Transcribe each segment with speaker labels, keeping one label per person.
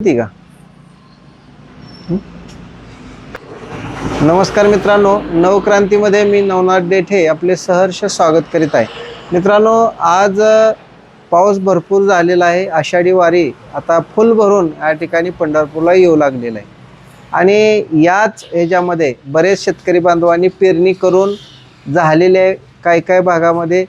Speaker 1: माहिती का? नमस्कार मित्रांनो नवक्रांतीमध्ये मी नवनाथ डेठे आपले सहर्ष स्वागत करीत आहे. मित्रांनो आज पाऊस भरपूर झालेला आहे. आषाढी वारी आता फुल भरून या ठिकाणी पंढरपूरला येऊ लागलेला आहे. आणि याच ह्याच्यामध्ये बरेच शेतकरी बांधवांनी पेरणी करून झालेले काही काही भागामध्ये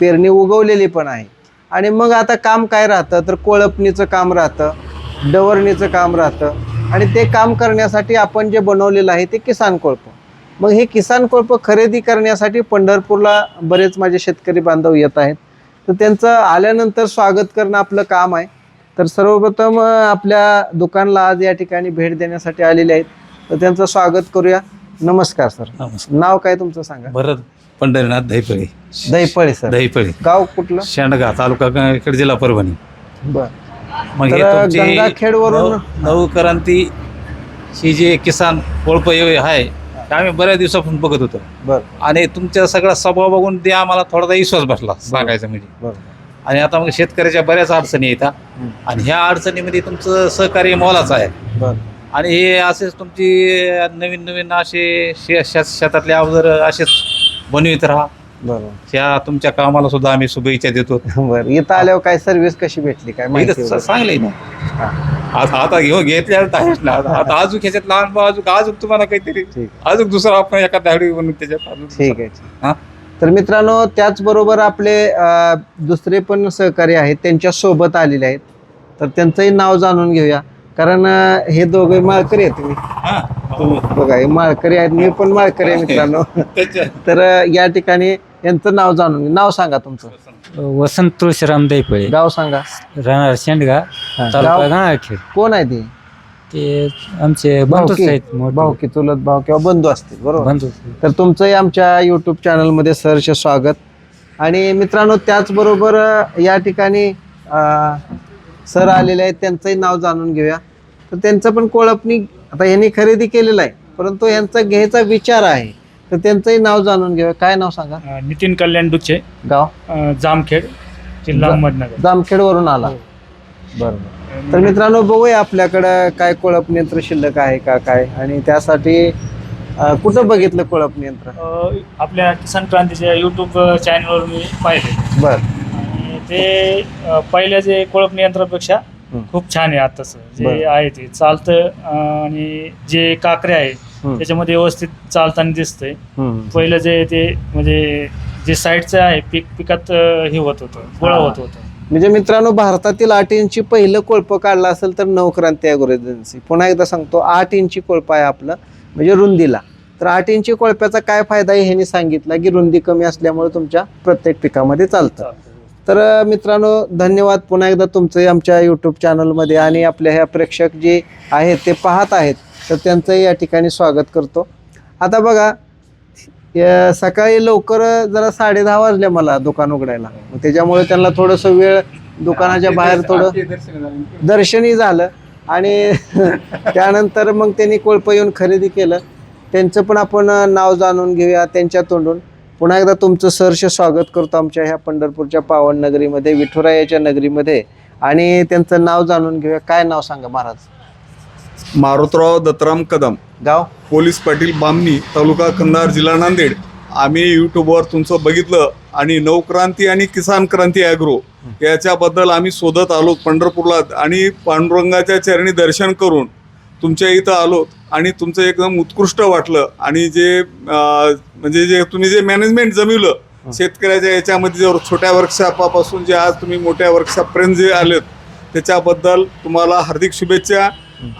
Speaker 1: पेरणी उगवलेली पण आहे. आणि मग आता काम काय राहतं? तर कोळपणीचं काम राहतं. डवरणीचं काम राहतं. आणि ते काम करण्यासाठी आपण जे बनवलेलं आहे ते किसान कोळप. मग हे किसान कोळप खरेदी करण्यासाठी पंढरपूरला बरेच माझे शेतकरी बांधव येत आहेत. तर त्यांचं आल्यानंतर स्वागत करणं आपलं काम आहे. तर सर्वप्रथम आपल्या दुकानला आज या ठिकाणी भेट देण्यासाठी आलेले आहेत. तर त्यांचं स्वागत करूया. नमस्कार सर.
Speaker 2: नमस्कार.
Speaker 1: नाव काय तुमचं सांगा?
Speaker 2: भरत पंढरीनाथ दहीपळी
Speaker 1: दहीपळे सर.
Speaker 2: दहीपळी
Speaker 1: गाव कुठलं?
Speaker 2: शेंडगा तालुका इकडे जिल्हा परभणी.
Speaker 1: बर.
Speaker 2: मग हे
Speaker 1: तर
Speaker 2: तुमची
Speaker 1: गंगाखेडवरून-
Speaker 2: नव- नवक्रांती ही जे किसान कोळप आहे ते आम्ही बऱ्याच दिवसापासून बघत होतो.
Speaker 1: बर.
Speaker 2: आणि तुमचा सगळा स्वभाव बघून ते आम्हाला थोडासा विश्वास बसला सांगायचं म्हणजे.
Speaker 1: बर.
Speaker 2: आणि आता मग शेतकऱ्याच्या बऱ्याच अडचणी येतात.
Speaker 1: हं.
Speaker 2: आणि ह्या अडचणीमध्ये तुमचं सहकार्य मोलाचं आहे.
Speaker 1: बर.
Speaker 2: आणि हे असेच तुमची नवीन नवीन असे शे शेत- शेतातले अवजार असेच बनवित राहा.
Speaker 1: बरोबर.
Speaker 2: त्या तुमच्या कामाला सुद्धा आम्ही शुभेच्छा देतो.
Speaker 1: बर. इथं आल्यावर काय सर्व्हिस कशी भेटली? काय माहिती
Speaker 2: इथं
Speaker 1: वगैरे?
Speaker 2: ना
Speaker 1: हा,
Speaker 2: आता आता घेऊन घेतल्या आहेच ना. आता अजून ह्याच्यात लहान भाऊ अजून अजून तुम्हाला काहीतरी
Speaker 1: ठीक
Speaker 2: अजून दुसरा आपण एका धाडी बनवून त्याच्यात. अजून
Speaker 1: ठीक आहे ठीक.
Speaker 2: हा?
Speaker 1: तर मित्रांनो त्याचबरोबर आपले अं, दुसरे पण सहकारी आहेत त्यांच्यासोबत आलेले आहेत. तर त्यांचंही नाव जाणून घेऊया. कारण अं, हे दोघे माळकरी आहेत तुम्ही.
Speaker 2: हा.
Speaker 1: बघा हे माळकरी आहेत. मी पण माळकरी आहे मित्रांनो.
Speaker 2: त्याच्या-
Speaker 1: तर अं, या ठिकाणी यांचं नाव जाणून घे नाव सांगा तुमचं.
Speaker 3: वसंत तुळशीराम दैपळे
Speaker 1: गाव सांगा.
Speaker 3: राहणार शेंडगा तालुका
Speaker 1: गाव?
Speaker 3: गंगाखेड
Speaker 1: कोण आहे ते?
Speaker 3: ते आमचे बंधूच
Speaker 1: भाऊकी
Speaker 3: आहेत मोठे.
Speaker 1: भाऊकी चुलत भाऊ किंवा बंधू असतील बरोबर?
Speaker 3: बंधू.
Speaker 1: तर तुमचंही आमच्या यूट्यूब चॅनलमध्ये सहर्ष स्वागत. आणि मित्रांनो त्याचबरोबर अ, या ठिकाणी सर आलेले आहेत त्यांचंही नाव जाणून घेऊया. तर त्यांचं पण कोळपणी आता यांनी खरेदी केलेलं आहे परंतु यांचा घ्यायचा विचार आहे. तर त्यांचंही नाव जाणून घेऊया. काय नाव सांगा?
Speaker 4: अ, नितीन कल्याण दुचे
Speaker 1: गाव?
Speaker 4: अ, जामखेड जिल्हा
Speaker 1: जा-
Speaker 4: अहमदनगर.
Speaker 1: जामखेडवरून आला. बरोबर. तर मित्रांनो बघूया आपल्याकडं काय कोळप यंत्र शिल्लक आहे का काय? आणि त्यासाठी अ, कुठं बघितलं कोळप यंत्र
Speaker 4: अ, आपल्या किसान क्रांतीच्या यूट्यूब चॅनलवर मी पाहिले
Speaker 1: बर.
Speaker 4: आणि ते अ, पहिल्या जे कोळप नियंत्रणापेक्षा
Speaker 1: हं.
Speaker 4: खूप छान आहे आताच जे
Speaker 1: बरं.
Speaker 4: आहे ते चालतं अ, आणि जे काकरे आहे
Speaker 1: हं.
Speaker 4: त्याच्यामध्ये व्यवस्थित चालताना दिसतंय
Speaker 1: हम्म.
Speaker 4: पहिलं जे ते म्हणजे जे साईडचं आहे पीक पिकात अ, हे होत होतं गोळा
Speaker 1: हा.
Speaker 4: होत होतं
Speaker 1: म्हणजे मित्रांनो भारतातील आठ इंची पहिलं कोळप काढलं असेल तर नवक्रांती अॅग्रो एजन्सी पुन्हा एकदा सांगतो आठ इंची कोळप आहे आपलं म्हणजे रुंदीला तर आठ इंची कोळप्याचा काय फायदा आहे ह्यांनी सांगितलं की रुंदी कमी असल्यामुळे तुमच्या प्रत्येक पिकामध्ये चालतं तर मित्रांनो धन्यवाद पुन्हा एकदा तुमचं आमच्या यूट्यूब चॅनलमध्ये आणि आपल्या ह्या प्रेक्षक जे आहेत ते पाहत आहेत तर त्यांचंही या ठिकाणी स्वागत करतो. आता बघा सकाळी लवकर जरा साडे दहा वाजले मला दुकान उघडायला. त्याच्यामुळे त्यांना थोडंसं वेळ दुकानाच्या बाहेर थोडं दर्शनी झालं. आणि त्यानंतर मग त्यांनी कोळप येऊन खरेदी केलं. त्यांचं पण आपण नाव जाणून घेऊया त्यांच्या तोंडून. पुन्हा एकदा तुमचं सहर्ष स्वागत करतो आमच्या ह्या पंढरपूरच्या पावन नगरीमध्ये विठुरायाच्या नगरीमध्ये. आणि त्यांचं नाव जाणून घेऊया. काय नाव सांगा महाराज?
Speaker 5: मारुतराव दत्तराम कदम.
Speaker 1: गाव?
Speaker 5: पोलीस पाटील बामणी तालुका कंधार जिल्हा नांदेड. आम्ही यूट्यूबवर तुमचं बघितलं आणि नवक्रांती आणि किसान क्रांती ॲग्रो याच्याबद्दल आम्ही शोधत आलो पंढरपूरला आणि पांडुरंगाच्या चरणी दर्शन करून तुमच्या इथं आलो. आणि तुमचं एकदम उत्कृष्ट वाटलं आणि जे म्हणजे जे तुम्ही जे मॅनेजमेंट जमिवलं शेतकऱ्याच्या याच्यामध्ये जे छोट्या वर्कशॉपापासून जे आज तुम्ही मोठ्या वर्कशॉपपर्यंत जे आलेत त्याच्याबद्दल तुम्हाला हार्दिक शुभेच्छा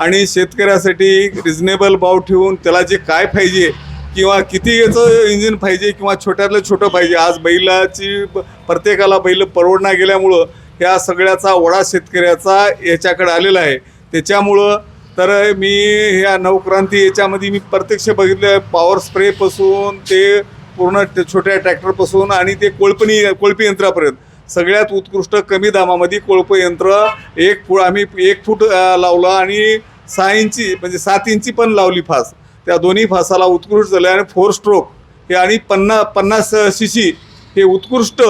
Speaker 5: आणि शेतकऱ्यासाठी रिझनेबल भाव ठेवून त्याला जे काय पाहिजे किंवा किती याचं इंजिन पाहिजे किंवा छोट्यातलं छोटं पाहिजे. आज बैलाची प्रत्येकाला बैल परवडणार गेल्यामुळं ह्या सगळ्याचा वडा शेतकऱ्याचा याच्याकडे आलेला आहे. त्याच्यामुळं तर मी ह्या नवक्रांती याच्यामध्ये मी प्रत्यक्ष बघितलं पॉवर स्प्रेपासून ते पूर्ण छोट्या ट्रॅक्टरपासून आणि ते कोळपणी कोळपी यंत्रापर्यंत. सगळ्यात उत्कृष्ट कमी दामामध्ये कोळप यंत्र एक फूट आम्ही एक फूट लावलं आणि सहा इंची म्हणजे सात इंची पण लावली फास. त्या दोन्ही फासाला उत्कृष्ट झाले आणि फोर स्ट्रोक हे आणि पन्ना पन्नास सी सी हे उत्कृष्ट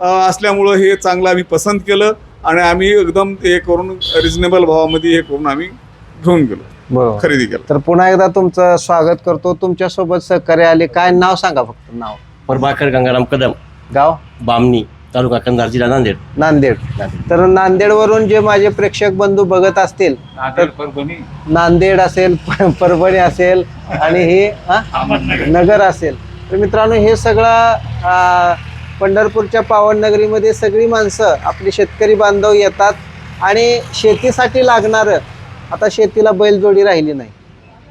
Speaker 5: असल्यामुळं हे चांगलं आम्ही पसंत केलं आणि आम्ही एकदम हे करून रिजनेबल भावामध्ये हे करून आम्ही घेऊन गेलो.
Speaker 1: बरोबर.
Speaker 5: खरेदी केलं.
Speaker 1: तर पुन्हा एकदा तुमचं स्वागत करतो. तुमच्यासोबत सहकार्य आले. काय नाव सांगा फक्त नाव.
Speaker 6: प्रभाकर गंगाराम कदम.
Speaker 1: गाव?
Speaker 6: बामणी तालुका कंधार जिल्हा नांदेड.
Speaker 1: नांदेड. तर नांदेडवरून जे माझे प्रेक्षक बंधू बघत असतील
Speaker 2: नांदेड परभणी.
Speaker 1: नांदेड असेल प- परभणी असेल आणि हे हा? नगर असेल. तर मित्रांनो हे सगळं आ, पंढरपूरच्या पावननगरीमध्ये सगळी माणसं आपली शेतकरी बांधव येतात. आणि शेतीसाठी लागणारं आता शेतीला बैलजोडी राहिली नाही.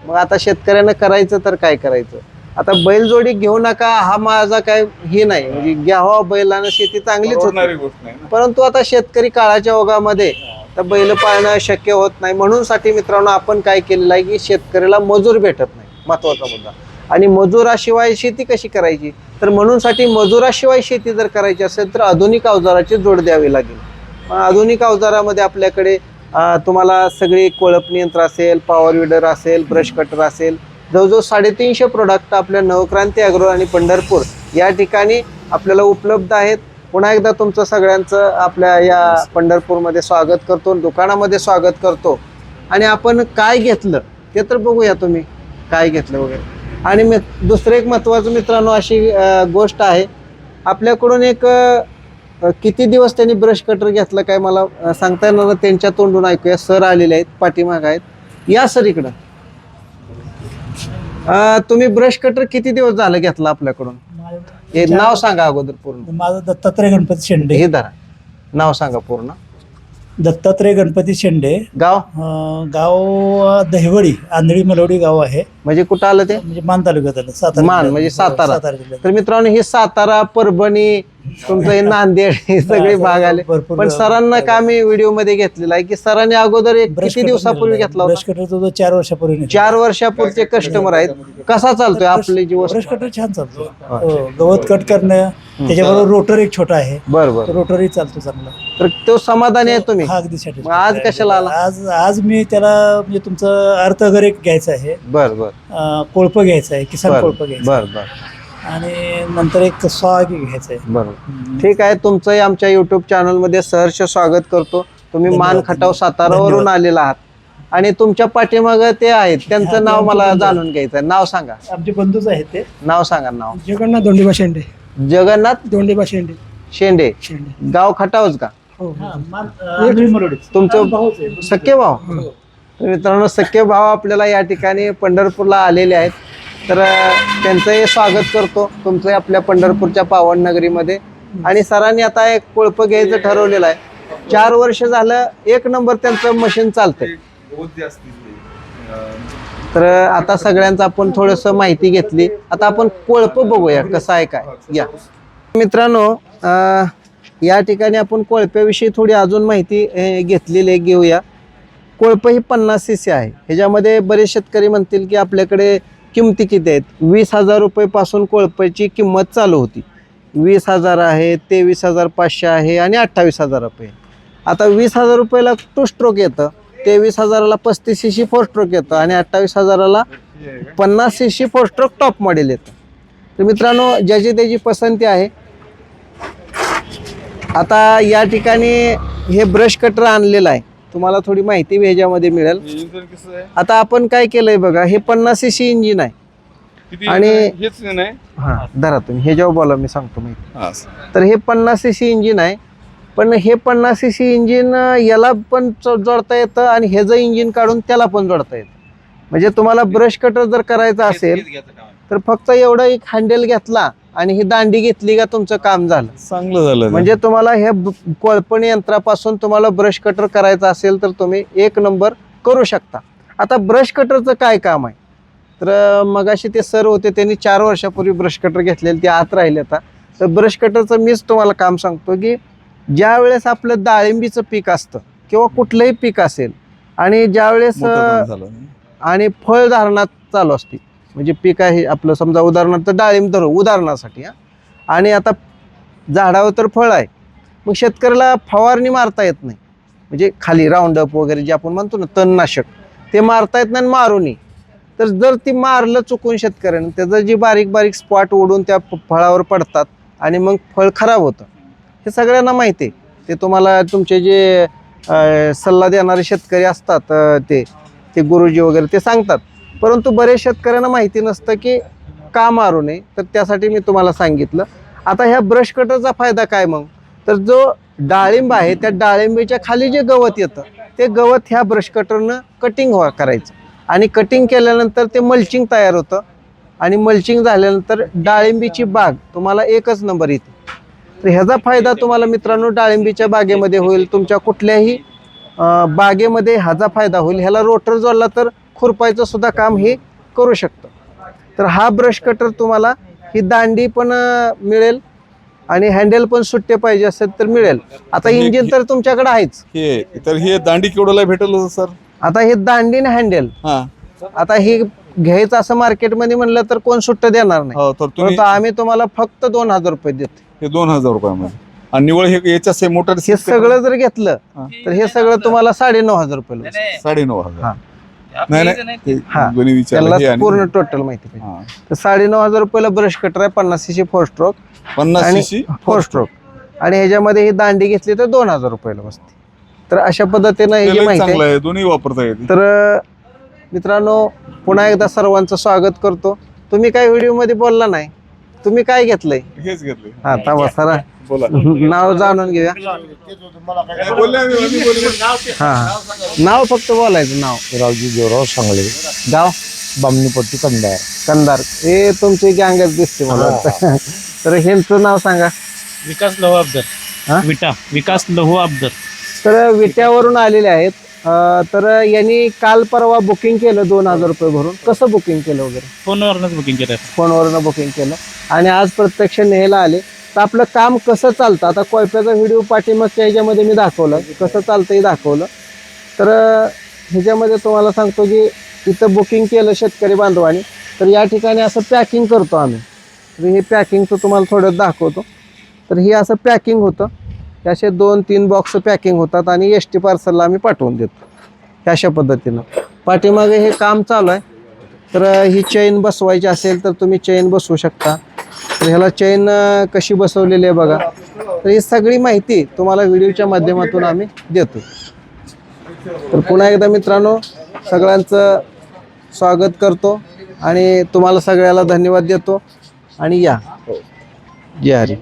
Speaker 1: मग आता शेतकऱ्यानं करायचं तर काय करायचं? आता बैलजोडी घेऊ नका हा माझा काय हे नाही. म्हणजे घ्यावा बैलानं शेती चांगलीच
Speaker 5: गोष्ट नाही ना.
Speaker 1: परंतु आता शेतकरी काळाच्या ओघामध्ये तर बैल पाळणं शक्य होत नाही. म्हणून साठी मित्रांनो आपण काय केलेलं आहे की शेतकऱ्याला मजूर भेटत नाही. महत्त्वाचा मुद्दा. आणि मजुराशिवाय शेती कशी करायची? तर म्हणून साठी मजुराशिवाय शेती जर करायची असेल तर आधुनिक अवजाराची जोड द्यावी लागेल. मग आधुनिक अवजारामध्ये आपल्याकडे तुम्हाला सगळी कोळपणी यंत्र असेल पॉवर विडर असेल ब्रश कटर असेल जवळजवळ साडेतीनशे प्रोडक्ट आपल्या नवक्रांती अग्रो आणि पंढरपूर या ठिकाणी आपल्याला उपलब्ध आहेत. पुन्हा एकदा तुमचं सगळ्यांचं आपल्या या पंढरपूरमध्ये स्वागत करतो दुकानामध्ये स्वागत करतो. आणि आपण काय घेतलं ते तर बघूया तुम्ही. काय घेतलं वगैरे. आणि मी दुसरं एक महत्त्वाचं मित्रांनो अशी गोष्ट आहे. आपल्याकडून एक किती दिवस त्यांनी ब्रश कटर घेतलं काय मला सांगता येणार. त्यांच्या तोंडून ऐकूया सर आलेले आहेत पाठीमाग आहेत. या सर इकडं. तुम्ही ब्रश कटर किती दिवस झालं घेतला आपल्याकडून? हे नाव सांगा अगोदर पूर्ण.
Speaker 7: माझं दत्तात्रय गणपती शेंडे.
Speaker 1: हे धरा. नाव सांगा पूर्ण.
Speaker 7: दत्तात्रय गणपती शेंडे.
Speaker 1: गाव?
Speaker 7: गाव दहिवडी आंधळी मलवडी गाव आहे.
Speaker 1: म्हणजे कुठं आलं ते?
Speaker 7: म्हणजे मान तालुक्यात आलं सातारा
Speaker 1: मान. म्हणजे सातारा. तर मित्रांनो हे सातारा परभणी तुमचं हे नांदेड हे सगळे भाग आले.
Speaker 7: भरपूर
Speaker 1: पण सरांना का मी व्हिडिओमध्ये घेतलेला आहे की सरांनी अगोदर एक
Speaker 7: ब्रश
Speaker 1: किती
Speaker 7: कटर
Speaker 1: दिवसापूर्वी घेतला.
Speaker 7: ब्रश
Speaker 1: होता?
Speaker 7: कटर तो चार वर्षापूर्वी नेला.
Speaker 1: चार वर्षापूर्वीचे कस्टमर आहेत. कसा चालतोय आपली जी
Speaker 7: ब्रश
Speaker 1: वस्तू
Speaker 7: कटर छान चालतो. हो, गवत कट करणं त्याच्याबरोबर रोटर एक छोटा आहे.
Speaker 1: बर बर.
Speaker 7: रोटरही चालतो चांगला.
Speaker 1: तर तो समाधानी आहे तुम्ही?
Speaker 7: हा अगदी
Speaker 1: मग आज कशाला आला?
Speaker 7: आज आज मी त्याला म्हणजे तुमचं अर्थगर एक घ्यायचं आहे.
Speaker 1: बर बर.
Speaker 7: अं, कोळप घ्यायचं आहे किसान
Speaker 1: बर
Speaker 7: कोळप घ्यायचं
Speaker 1: बर बर.
Speaker 7: आणि नंतर एक सॉग घ्यायचं आहे
Speaker 1: बर ठीक आहे तुमचंही आमच्या युट्यूब चॅनलमध्ये सहर्ष स्वागत करतो. तुम्ही मान. खटाव सातारावरून. आलेला आहात. आणि तुमच्या पाठीमाग ते आहेत.
Speaker 7: हा,
Speaker 1: त्यांचं नाव मला. जाणून घ्यायचं आहे नाव सांगा.
Speaker 7: आमचे बंधूच आहेत ते.
Speaker 1: नाव सांगा नाव.
Speaker 8: जगन्नाथ दोंडीबा शेंडे.
Speaker 1: जगन्नाथ
Speaker 8: दोंडीबा शेंडे.
Speaker 1: शेंडे.
Speaker 8: शेंडे.
Speaker 1: गाव खटावच का?
Speaker 8: हो.
Speaker 7: हा.
Speaker 1: तुमचं
Speaker 7: भाऊच आहे, बंधूच
Speaker 1: सख्खे भाव तर मित्रांनो सख्खे भाव आपल्याला या ठिकाणी पंढरपूरला आलेले आहेत. तर त्यांचंही स्वागत करतो तुमचंही आपल्या पंढरपूरच्या पावन नगरीमध्ये. आणि सरांनी आता एक कोळप घ्यायचं ठरवलेलं आहे. चार वर्ष झालं एक नंबर त्यांचं मशीन चालतंय. तर आता सगळ्यांचं आपण थोडस माहिती घेतली. आता आपण कोळप बघूया कसं आहे काय? या. मित्रांनो या ठिकाणी आपण कोळप्याविषयी थोडी अजून माहिती घेतलेली आहे घेऊया. कोळप ही पन्नास सी सी आहे. ह्याच्यामध्ये बरेच शेतकरी म्हणतील की आपल्याकडे किमती किती आहेत? वीस हजार रुपयेपासून कोळपाची किंमत चालू होती. वीस हजार आहे तेवीस हजार पाचशे आहे आणि अठ्ठावीस हजार रुपये. आता वीस हजार रुपयाला टू स्ट्रोक येतं तेवीस हजाराला पस्तीस सी सी फोर स्ट्रोक येतं आणि अठ्ठावीस हजाराला पन्नास C C four stroke top model येतं. तर मित्रांनो ज्याची त्याची पसंती आहे. आता या ठिकाणी हे ब्रश कटर आणलेलं आहे. तुम्हाला थोडी माहिती ह्याच्यामध्ये मिळेल.
Speaker 5: इंजिन कसं आहे?
Speaker 1: आता आपण काय केलंय बघा हे पन्नास सी सी इंजिन आहे.
Speaker 5: किती
Speaker 1: आणि-
Speaker 5: हेच नाही
Speaker 1: हां धरा तुम्ही हे जेव्हा बोला मी सांगतो माहिती.
Speaker 5: हा
Speaker 1: तर हे पन्नास सी सी इंजिन आहे पण हे पन्नास सी सी इंजिन याला पण जोडता येतं आणि ह्याचं इंजिन काढून त्याला पण जोडता येतं. म्हणजे तुम्हाला ब्रश कटर जर करायचं असेल तर फक्त एवढं एक हँडल घेतला आणि ही दांडी घेतली का तुमचं काम झालं?
Speaker 5: चांगलं झालं
Speaker 1: म्हणजे तुम्हाला हे कोळपणी यंत्रापासून तुम्हाला ब्रश कटर करायचं असेल तर तुम्ही एक नंबर करू शकता. आता ब्रश कटरचं काय काम आहे? तर मगाशी ते सर होते त्यांनी चार वर्षापूर्वी ब्रश कटर घेतलेले ते आत राहिले आता. तर ब्रश कटरचं मीच तुम्हाला काम सांगतो की ज्या वेळेस आपलं डाळिंबीचं पीक असतं किंवा कुठलंही पीक असेल आणि ज्यावेळेस आणि फळधारणा चालू असते म्हणजे पीक आहे आपलं समजा उदाहरणार्थ डाळिंब धरू उदाहरणासाठी हां. आणि आता झाडावर तर फळ आहे. मग शेतकऱ्याला फवारणी मारता येत नाही. म्हणजे खाली राऊंडअप वगैरे जे आपण म्हणतो ना तणनाशक ते मारता येत नाही आणि मारूनही. तर जर ती मारलं चुकून शेतकऱ्यानं त्याचं जी बारीक बारीक स्पॉट ओढून त्या फळावर पडतात आणि मग फळ खराब होतं. हे सगळ्यांना माहिती आहे. ते तुम्हाला तुमचे जे सल्ला देणारे शेतकरी असतात ते ते गुरुजी वगैरे ते सांगतात. परंतु बरेच शेतकऱ्यांना माहिती नसतं की का मारू नये. तर त्यासाठी मी तुम्हाला सांगितलं. आता ह्या ब्रश कटरचा फायदा काय मग? तर जो डाळिंब आहे त्या डाळिंबीच्या खाली जे गवत येतं ते गवत ह्या ब्रश कटरनं कटिंग व्हा करायचं. आणि कटिंग केल्यानंतर ते मल्चिंग तयार होतं. आणि मल्चिंग झाल्यानंतर डाळिंबीची बाग तुम्हाला एकच नंबर येते. तर ह्याचा फायदा तुम्हाला मित्रांनो डाळिंबीच्या बागेमध्ये होईल. तुमच्या कुठल्याही बागेमध्ये ह्याचा फायदा होईल. ह्याला रोटर जोडला तर खुरपायचं सुद्धा काम हे करू शकतं. तर हा ब्रश कटर तुम्हाला ही दांडी पण मिळेल आणि हँडल पण सुट्टे पाहिजे असेल तर मिळेल. आता इंजिन तर तुमच्याकडे आहेच.
Speaker 5: हे तर हे दांडी केवढ्याला भेटेल हो, सर?
Speaker 1: आता हे दांडी आणि हँडल. आता हे घ्यायचं असं मार्केटमध्ये म्हणलं तर कोण सुट्ट देणार नाही.
Speaker 5: हो तर
Speaker 1: आम्ही तुम्हाला फक्त दोन हजार रुपये देतो
Speaker 5: हे दोन हजार रुपयामध्ये. आणि निवळ हे याच्या मोटर
Speaker 1: हे सगळं जर घेतलं. तर हे सगळं तुम्हाला साडे नऊ हजार रुपये.
Speaker 5: साडे नऊ हजार. नाही नाही ते
Speaker 1: हा.
Speaker 5: दोन्ही विचारलं हे
Speaker 1: त्याला
Speaker 5: आणि-
Speaker 1: पूर्ण टोटल माहिती पाहिजे.
Speaker 5: हा.
Speaker 1: तर साडे नऊ हजार रुपयाला ब्रश कटर आहे पन्नास सी फोर स्ट्रोक
Speaker 5: पन्नास
Speaker 1: आणि
Speaker 5: सीसी
Speaker 1: फोर स्ट्रोक आणि ह्याच्यामध्ये ही दांडी घेतली तर दोन हजार रुपयाला बसते. तर अशा पद्धतीनं हे जे माहिती
Speaker 5: चांगलं
Speaker 1: आहे
Speaker 5: आहे दोन्ही वापरता येते.
Speaker 1: तर मित्रांनो पुन्हा एकदा सर्वांचं स्वागत करतो. तुम्ही काय व्हिडिओमध्ये बोलला नाही? तुम्ही काय घेतलंय?
Speaker 5: हेच घेतले
Speaker 1: हा थांबा सरा.
Speaker 5: बोला.
Speaker 1: नाव जाणून घेऊया.
Speaker 5: काय बोलले आम्ही? आम्ही बोलले.
Speaker 1: हा हा. नाव फक्त बोलायचं नाव.
Speaker 7: रावजी देवराव सांगळे
Speaker 1: गाव?
Speaker 7: बामणीपट्टी कंदार
Speaker 1: कंदार हे तुमची गँगच दिसते मला. वाटतं. तर ह्यांचं नाव सांगा.
Speaker 4: विकास लहू अब्दर
Speaker 1: हा?
Speaker 4: विटा. विकास लहू अब्दर
Speaker 1: तर विट्यावरून आलेले आहेत. अं, तर यांनी काल परवा बुकिंग केलं दोन हजार रुपये भरून. कसं बुकिंग केलं वगैरे?
Speaker 4: फोनवरनच बुकिंग केलं
Speaker 1: फोनवरनं बुकिंग केलं. आणि आज प्रत्यक्ष न्यायला आले. तर आपलं काम कसं चालतं? आता कोयप्याचा व्हिडिओ पाठीमागच्या ह्याच्यामध्ये मी दाखवलं. कसं चालतं हे दाखवलं. तर ह्याच्यामध्ये तुम्हाला सांगतो की इथं बुकिंग केलं शेतकरी बांधवाने. तर या ठिकाणी असं पॅकिंग करतो आम्ही. तर हे पॅकिंगचं तुम्हाला थोडं दाखवतो. तर हे असं पॅकिंग होतं. हे असे दोन तीन बॉक्स पॅकिंग होतात आणि एस टी पार्सलला आम्ही पाठवून देतो. अशा पद्धतीनं. पाठीमागे हे काम चालू आहे. तर ही चैन बसवायची असेल तर तुम्ही चैन बसवू शकता. तर ह्याला चैन कशी बसवलेली आहे बघा. तर ही सगळी माहिती तुम्हाला व्हिडिओच्या माध्यमातून आम्ही देतो. तर पुन्हा एकदा मित्रांनो सगळ्यांचं स्वागत करतो आणि तुम्हाला सगळ्याला धन्यवाद देतो. आणि या. हो. जय हरी.